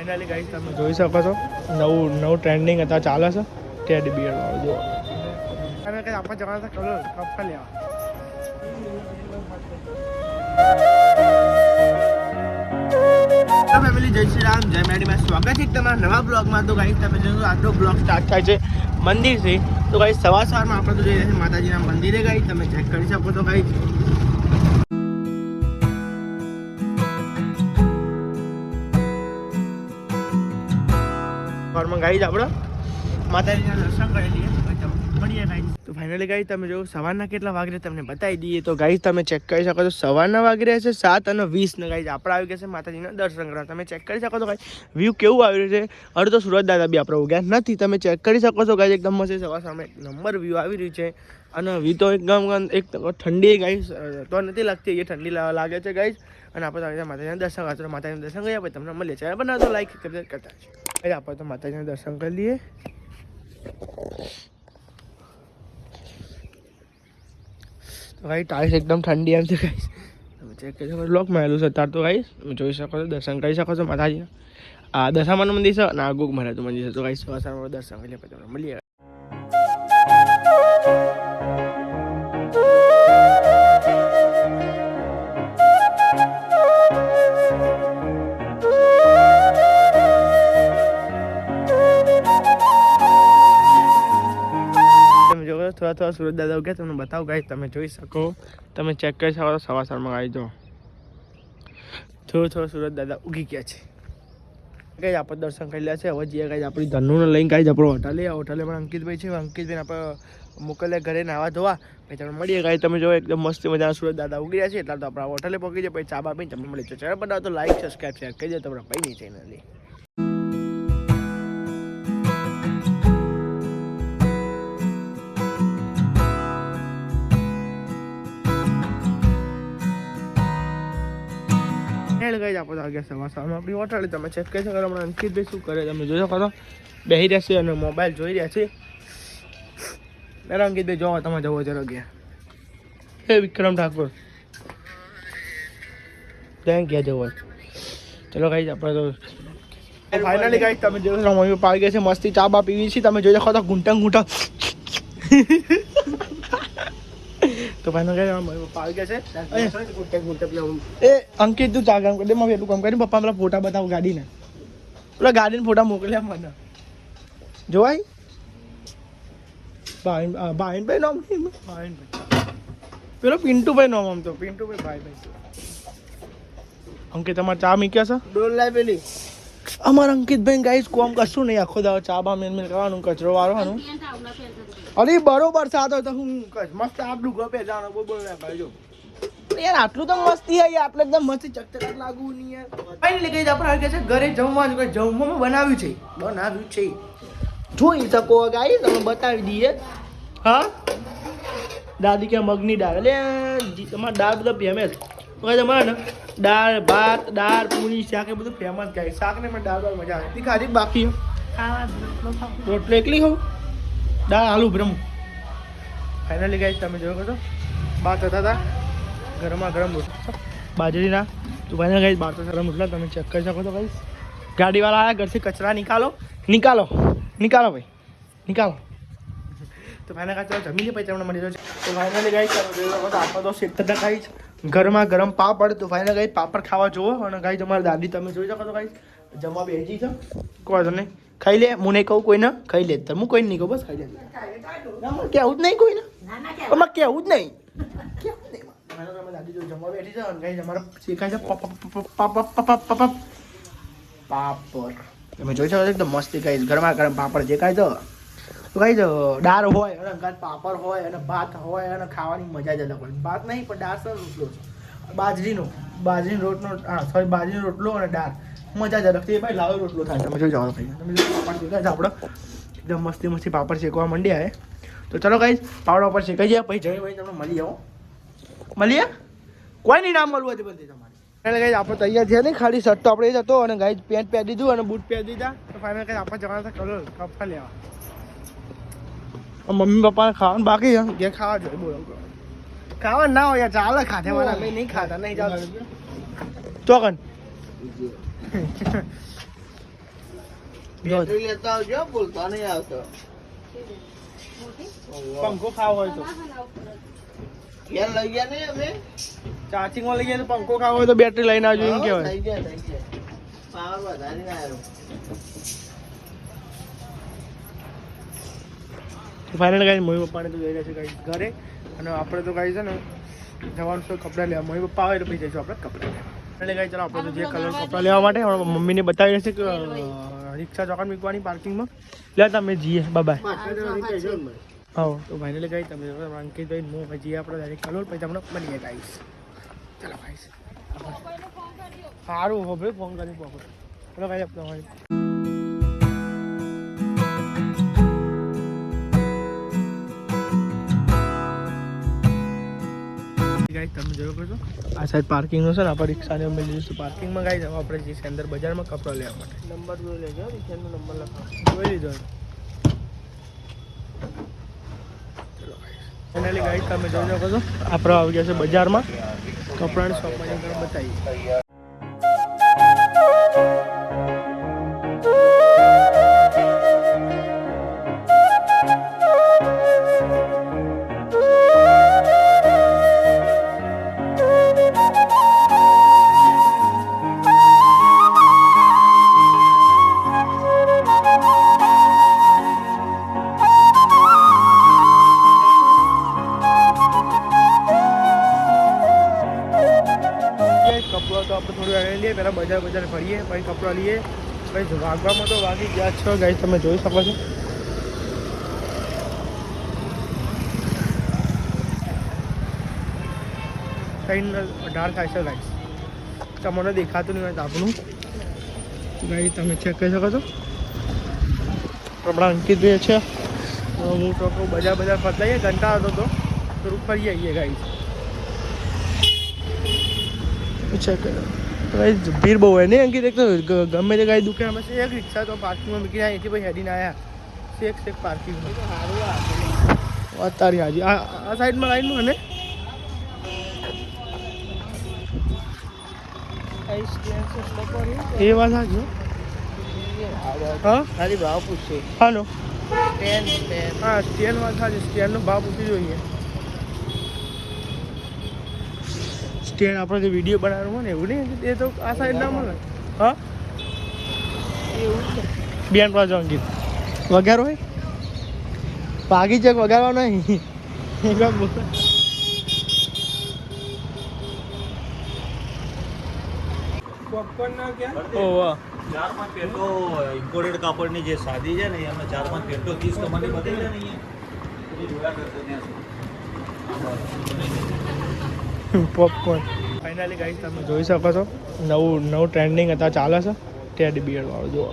Finally guys તમે જોઈ શકો છો. નવું નવું ટ્રેન્ડિંગ હતા ચાલે છે. ટેડી બિયર વાળું જો અને કઈ આપણે જવાના હતા કલર કપ લેવા. ફેમિલી જય શ્રી રામ. જય મેડીમાં સ્વાગત છે તમારા નવા બ્લોગમાં તો ગાઈસ તમે જોશો આજનો બ્લોગ સ્ટાર્ટ થાય છે. મંદિરથી તો ગાઈસ સવાર સવારમાં આપણે તો જઈ છીએ માતાજીના મંદિરે ગાઈ તમે ચેક કરી શકો છો ગાઈસ ગાઈ આપણે માતાજીના દર્શન કરી લઈએ. ગાઈ તો ફાઇનલી ગાઈ તમે જો સવારના કેટલા વાગે તમને બતાવી દઈએ. તો ગાઈ તમે ચેક કરી શકો છો સવારના વાગી રહેશે સાત અને વીસ ને ગાઈ આપણે આવી ગયા છે માતાજીના દર્શન કરવા. તમે ચેક કરી શકો છો ગાઈ વ્યૂ કેવું આવી રહ્યું છે? અડધો સુરત દાદા બી આપણે ઉગ્યા. નથી તમે ચેક કરી શકો છો ગાઈ એકદમ મસ્ત સવાર સામે નંબર વ્યૂ આવી રહ્યું છે. અને વી તો એકદમ એક ઠંડી ગાઈસ. તો નથી લાગતી એ ઠંડી લાગે છે ગાઈસ. અને આપણે તો માતાજીના દર્શન કરતા માતાજીના દર્શન કરી આપણે તમને મળીએ. ચેનલ બનાવો તો લાઈક કરતા છે આપણે તો માતાજીના દર્શન કરી લઈએ. ભાઈ ટાઈસ એકદમ ઠંડી એમ છે ગાઈસ તમે ચેક કરી શકો લોક મારેલું છે અત્યારે તો ગાઈસ તમે જોઈ શકો છો, દર્શન કરી શકો છો માતાજીના. આ દશામાનું મંદિર છે અને આ ગુગ મહારાજનું મંદિર છે. તો ગાઈસ સવાર દર્શન કરી લે, પછી મળીએ. થોડા થોડા સુરત દાદા ઉગે, તમને બતાવો ગાઈ તમે જોઈ શકો. તમે ચેક કરી શકો તો સવાર સવારમાં ગાઈ જો થોડો થોડો સુરત દાદા ઉગી ગયા છે. કઈ આપણે દર્શન કરી લે છે. હવે જઈએ કઈ આપણી ધનુને લઈને કઈ આપણો હોટલે હોટલે પણ અંકિતભાઈ છે. અંકિતભાઈ આપણે મોકલે ઘરે નાવા ધોવા. પછી તમે મળીએ ગાઈ તમે જો એકદમ મસ્ત મજાના સુરત દાદા ઉગી રહ્યા છે. એટલે તો આપણા હોટલે પહોંચી જાય પછી ચા બા તમે મળી છે ચેનલ બનાવો તો લાઈક સબસ્ક્રાઈબ શેર કરી દે. તમારા ભાઈની ચેનલની ગઈ આપણે આગળ સમાસામાં આપણી હોટલ તમે ચેક કરી શકો હમણાં અંકિતભાઈ શું કરે તમે જોઈ શકો છો. બેસી રહ્યા છે અને મોબાઈલ જોઈ રહ્યા છે. ત્યારે અંકિતભાઈ જોવો, તમે જવો જરો ગયા હે, વિક્રમ ઠાકોર. ત્યાં ગયા જવો ચલો ગાઈ આપણે તો ફાઇનલી ગાઈ તમે જોઈ શકો મમ્મી આવી ગયા છે, મસ્તી, ચા બા પીવી છે. તમે જોઈ શકો તો ગુંટંગ ગુંટંગ તો ભાઈ ગયા પપ્પા આવી ગયા છે. એ અંકિત તું ચા કામ કરી દે મારે એટલું કામ કર્યું પપ્પા પેલા ફોટા બતાવો ગાડીને. પેલા ગાડીને ફોટા મોકલ્યા મને. જોવાય ભાઈ ભાઈનભાઈ નામ ભાઈનભાઈ. પેલો પિન્ટુભાઈ નામ આમ તો. પિન્ટુભાઈ ભાઈ ભાઈ અંકિત તમારે ચા મીક્યા છે? ડોલ લાય પેલી. અમારા અંકિતભાઈ ગાઈસ, કોમ કશું નહીં. આખો દાવ ચા બા મેન મેન કરવાનું કચરો વાળવાનું. અરે, બરોબર સાતો તો હું મસ્ત આપડું ગપે જાણો બોલ ના યાર, આટલું તો મસ્તી હે આપણે એકદમ મસ્તી ચકચક લાગવું નહીં યાર. ફાઇનલી આપણે આવી છે, ઘરે જમવાનું કોઈ જમવામાં બનાવ્યું છે. બનાવ્યું છે. જોઈ શકો ગાઈ તમે બતાવી દઈએ. હા? દાદી કે મગની દાળ. એટલે જી- તમારે દાળ બધા ફેમસ હવે તમારે ને દાળ, ભાત, દાળ, પૂરી, શાક, એ બધું ફેમસ ગાય. શાક ને પણ દાળ વાળ મજા આવે. ખાધી બાકી? રોટલો એકલી હોઉં? દાળ, આલુ, ભ્રમ. ફાઇનલી ગાય તમે જોયો છો બાર થતા હતા. ગરમા ગરમ રોટલા. બાજરીના. તો ફાઇનલ ગાઈસ બાર થતા ગરમ રોટલા, તમે ચેક કરી શકો છો ગાઈસ ગાડીવાળા આવ્યા, ઘરથી કચરા નિકાલો નિકાલો નિકાલો ભાઈ. નિકાલો તો ફાઇનલ ગાઈસ જમી લે પછી તમને મળી જશે તો ફાઇનલી ગાઈસ તમે જોઈ શકો છો આપણે તો શેક ટકા ગરમા ગરમ પાપડ તો ભાઈને ગાઈસ પાપડ ખાવા જોવો. અને ગાઈસ તમારી દાદી તમે જોઈ શકો તો ગાઈસ. જમવા બેસી છો. કોઈ વાંધો નહીં. ખાઈ લે. હું નહીં કહું કોઈને. ખાઈ લે. તો હું કોઈ નહીં કહું બસ ખાઈ લે. કેવું જ નહીં કોઈને. અમારે કેવું જ નહીં. કેવું નહીં તો દાદી જો પાપડ. તમે જોઈ શકો એકદમ મસ્તી ખાઈશ ગરમા ગરમ પાપડ જે કાંઈ તો તો જ દાળ હોય, અને અંગાત પાપડ હોય, અને ભાત હોય, અને ખાવાની મજા જ અલગ હોય. ભાત નહીં, પણ દાળ સર રોટલો બાજરીનો બાજરીનો રોટલો, હા સોરી બાજરીનો રોટલો અને દાળ. મજા જ અલગ. છે ભાઈ લાવો રોટલો થાય. તમે જોઈ જાઓ ભાઈ? તમે પાપડ શેકાય છે આપણે? એકદમ મસ્તી મસ્તી પાપડ શેકવા માંડ્યા હે. તો ચલો કઈ પાવડા ઉપર શેકાઈ જાય પછી જઈ ભાઈ, તમને મળી જાઓ મળીએ? કોઈ નહીં નામ મળવું હતું બધી તમારે. એટલે ગાઈસ આપણે તૈયાર થયા નહીં. ખાલી શર્ટ તો આપણે એ જ હતો. અને ગાઈ પેન્ટ પહેરી દીધું અને બૂટ પહેરી દીધા. તો ફાઇનલ કઈ આપણે જવાના હતા કલર કપડા લેવા. મમ્મી પપ્પાને ખાવાનું બાકી છે ખાવા જોઈએ બોલો ખાવા ના હોય ચાલે ખાધે વાળા અમે નહીં ખાતા નહીં ચાલે ચોકન લેતા આવજો ભૂલતા નહીં આવતો પંખો ખાવો હોય તો લઈ ગયા ચાર્જિંગમાં લઈ જાય પંખો ખાવો હોય તો બેટરી લઈને આવજો એમ હા, કહેવાય થઈ ગયા થઈ ગયા પાવર વધારીને આવ્યો ફાઇનલ ગાઈ મમ્મી પપ્પાને તો જઈ રહ્યા છે ગાઈ ઘરે. અને આપણે તો ગાઈ છે ને જવાનું છે કપડાં લેવા. મમ્મી પપ્પા આવે એટલે પછી જઈશું આપણે કપડાં લેવા. એટલે ગાઈ ચાલો આપણે તો જે કલર કપડાં લેવા માટે મમ્મીને બતાવી રહેશે કે રિક્ષા ચોકડ મૂકવાની પાર્કિંગમાં લે તમે જઈએ. બાય હા તો ફાઇનલી ગાઈ તમે અંકિતભાઈ હું જઈએ આપણે ડાયરેક્ટ કલોલ પછી તમને મળીએ ગાઈશ ચાલો ગાઈશ સારું હવે ફોન કરી પકડો ચાલો ગાઈ આપણે તમે જોયો કરશો આ સાઈડ પાર્કિંગનું છે ને આપણે રિક્ષાને અમે લઈશું પાર્કિંગમાં ગાઈ જાવ આપણે જઈશું અંદર બજારમાં કપડાં લેવા માટે. નંબર જોઈ લેજો રિક્ષાનો નંબર લખાવો. જોઈ લીધો ફાઇનલી ગાઈસ તમે જોઈ શકો છો. આપણે આવી ગયા છે બજારમાં. કપડાની શોપમાં જઈને પછી કપડાં લઈએ. ભાઈ, વાગવામાં તો વાગી ગયા છો ગાઈસ તમે જોઈ શકો છો. ત્રણ અઢાર થાય છે ગાઈસ તમને દેખાતું નહીં હોય આપણું. ગાઈ તમે ચેક કરી શકો છો. આપણા અંકિતભાઈ છે. હું તો બજાર બજાર ફરતાઈએ ઘંટા હતો. તો થોડુંક ફરી આવીએ ગાઈસ ચેક કર્યો ગાઈસ ભીડ બહુ હોય. નહીં અંકિત એક તો ગમે તે કાંઈ દુકાન અમે એક રિક્ષા તો પાર્કિંગમાં મૂકીને આવી પછી હેડીને આવ્યા શેક શેક પાર્કિંગમાં અત્યારે હાજી. આ આ સાઈડમાં લાઈનમાં ને એ વાત હાજી હા. ખાલી ભાવ પૂછશે હાલો. હા સ્ટેન્ડ વાત હાજી સ્ટેનનો ભાવ પૂછી જોઈએ. સ્ટેન આપણે જે વીડિયો બનાવવાનું હોય ને એવું નહીં એ તો આ સાઈડ ના મળે. હા? બેન પાછો અંકિત વઘાર હોય ભાગી ચક વગાડવાનો નહીં. બોલ. ઓહ વાહ. ચાર પાંચ પેટો ઇમ્પોર્ટેડ કાપડની જે સાદી છે ને એમાં ચાર પાંચ પેટો ત્રીસ કમાની બધી છે ને અહીંયા. જોયા કરશે ત્યાં સુધી પોપકોર્ન ફાઇનલી ગાઈ તમે જોઈ શકો છો. નવું નવું ટ્રેન્ડિંગ હતા ચાલે છે. ટેડી બિયર વાળું, જુઓ.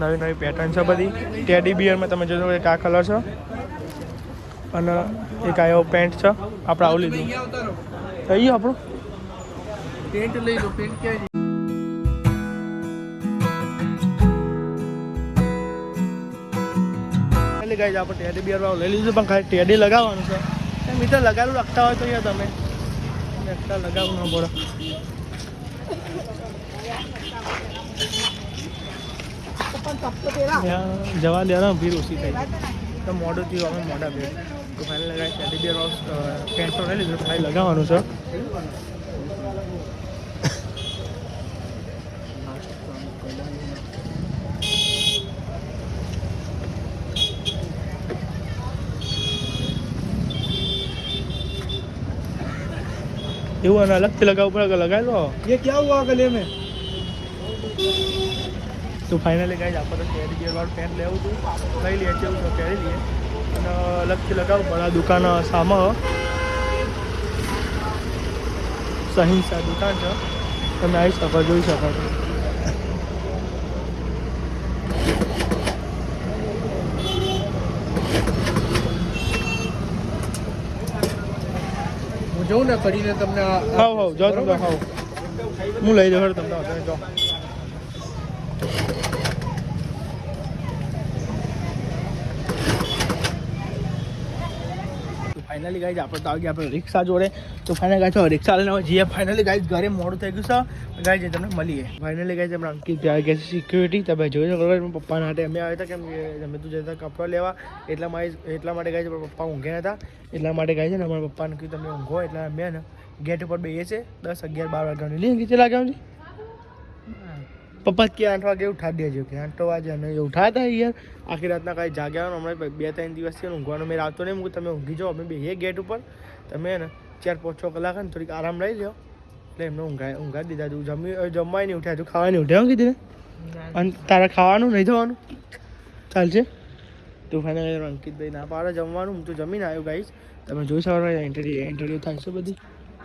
નવી નવી પેટર્ન છે બધી. ટેડી બિયરમાં તમે જોશો એક આ કલર છે. અને એક આ એવો પેન્ટ છે. આપણે આવું લીધું. થઈ ગયું આપણું. પેન્ટ લઈ લો પેન્ટ ક્યાં ગાઈસ, આપણે ટેડી બિયર વાળું લઈ લીધું પણ ખાલી ટેડી લગાવવાનું છે. મીટર લગાવેલું રાખતા હોય તો અહીંયા તમે. એકતા લગાવવું ન પડે. જવા દેવાનો, ભીડ ઓછી થઈ તો મોડું થયું અમે મોડા ભીડ તો ફાઇનલ લગાવી ટેડી બિયર વાળું પેન્ટ લઈ લીધું ખાલી લગાવવાનું છે. એવું અને અલગથી લગાવવું પડે કે લગાવી લો ये क्या हुआ गले में તો ફાઇનલી ગાઈઝ આપણે કેરી બિયર વાળું પેન્ટ લેવું હતું લઈ લઈએ કેવું તો પહેરી લઈએ અને અલગથી લગાવું બડા દુકાન સામા સહિંસા દુકાન છે તમે આવી શકો જોઈ શકો છો હું જઉં ને કરીને તમને હા હા જાઓ તમે હું લઈ જાઉં તમને તમે ફાઇનલી ગાઈઝ આપણે તો આવી ગયા આપણે રિક્ષા જોડે. તો ફાઇનલ ગાઈઝ રિક્ષા લઈને જઈએ. ફાઇનલી ગાઈઝ ઘરે મોડું થઈ ગયું છે. ગાઈઝ તમને મળીએ. ફાઇનલી ગાઈઝ આપણે અંકિત ગયા છે સિક્યુરિટી તમે જોઈ શકો પપ્પા હાથે અમે આવ્યા હતા કે અમે તું જતા કપડાં લેવા. એટલા માટે એટલા માટે ગાય છે પપ્પા ઊંઘ્યા હતા એટલા માટે ગાય છે ને અમારા પપ્પાને કીધું, તમે ઊંઘો. એટલે અમે ગેટ ઉપર બેસીએ છે દસ અગિયાર બાર વાગ્યાની. લી કેટલા લાગ્યા પપ્પા કે આઠ વાગે ઉઠા દેજો કે આઠ વાગે અને એ ઉઠાતા યાર. આખી રાતના કાંઈ જાગ્યા હમણાં બે ત્રણ દિવસથી ઊંઘવાનો મેં આવતો નહીં હું તમે ઊંઘી જાઓ અમે બે ગેટ ઉપર. તમે ને ચાર પાંચ છ કલાક ને થોડીક આરામ લઈ લો એટલે એમને ઊંઘા ઊંઘા દીધા તું. જમી જમવાય નહીં ઉઠ્યા તું. ખાવા નહીં ઉઠ્યા કીધું ને? અને તારે ખાવાનું નહીં થવાનું ચાલશે? તું ફાઈનલ અંકિતભાઈ ના પાડે જમવાનું હું તો જમીને આવ્યો ગાઈશ તમે જોઈ શકો ઇન્ટરવ્યુ એન્ટ્રી થાય છે બધી.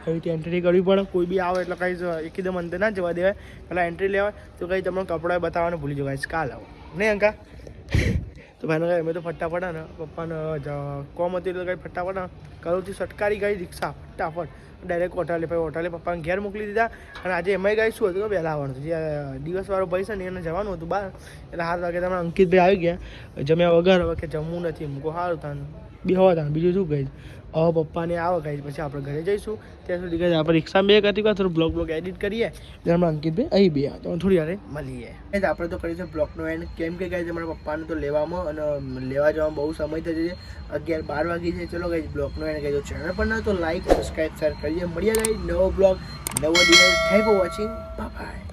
આવી રીતે એન્ટ્રી કરવી પડે? કોઈ બી આવે એટલે કાંઈ એકદમ અંદર ના જવા દેવાય. પહેલાં એન્ટ્રી લેવાય, તો કંઈ તમને કપડાં બતાવવાનું ભૂલી જવાય. કાલ આવો. નહીં, અંકા? તો ભાઈને કહે, અમે તો ફટાફટ ને પપ્પાને કોમ હતી એટલે કંઈ ફટાફટ કરોથી સટકારી ગઈ રિક્ષા, ફટાફટ. ડાયરેક્ટ હોટલે પછી ઓટાલે પપ્પાને ઘેર મોકલી દીધા. અને આજે એમાં ગઈ શું હતું કે વહેલા આવવાનું હતું. જે દિવસવાળો ભાઈ છે ને, એને જવાનું હતું બહાર. એટલે સાત વાગે તમે અંકિતભાઈ આવી ગયા. જમ્યા વગર, હવે કે જમવું નથી. મૂકો સારું તાન બી હવા તાન, બીજું શું કહી હવે પપ્પાને આવો કહી પછી આપણે ઘરે જઈશું. ત્યાં સુધી કહે આપણે રિક્ષામાં બે કરતી થોડું બ્લોગ બ્લોગ એડિટ કરીએ. હમણાં અંકિતભાઈ અહીં બે તો થોડી વાર મળીએ. એ આપણે તો કરીશું બ્લોગનો એન્ડ કેમ કે ગાઈઝ અમારા પપ્પાને તો લેવામાં અને લેવા જવામાં બહુ સમય થઈ જશે અગિયાર બાર વાગી છે. ચલો ગાઈઝ બ્લોગનો એન્ડ કહેજો ચેનલ પર ના તો લાઈક સબસ્ક્રાઈબ શેર કરીએ. મળીએ ગાઈઝ નવો બ્લોગ, નવો દિવસ. Thank for watching bye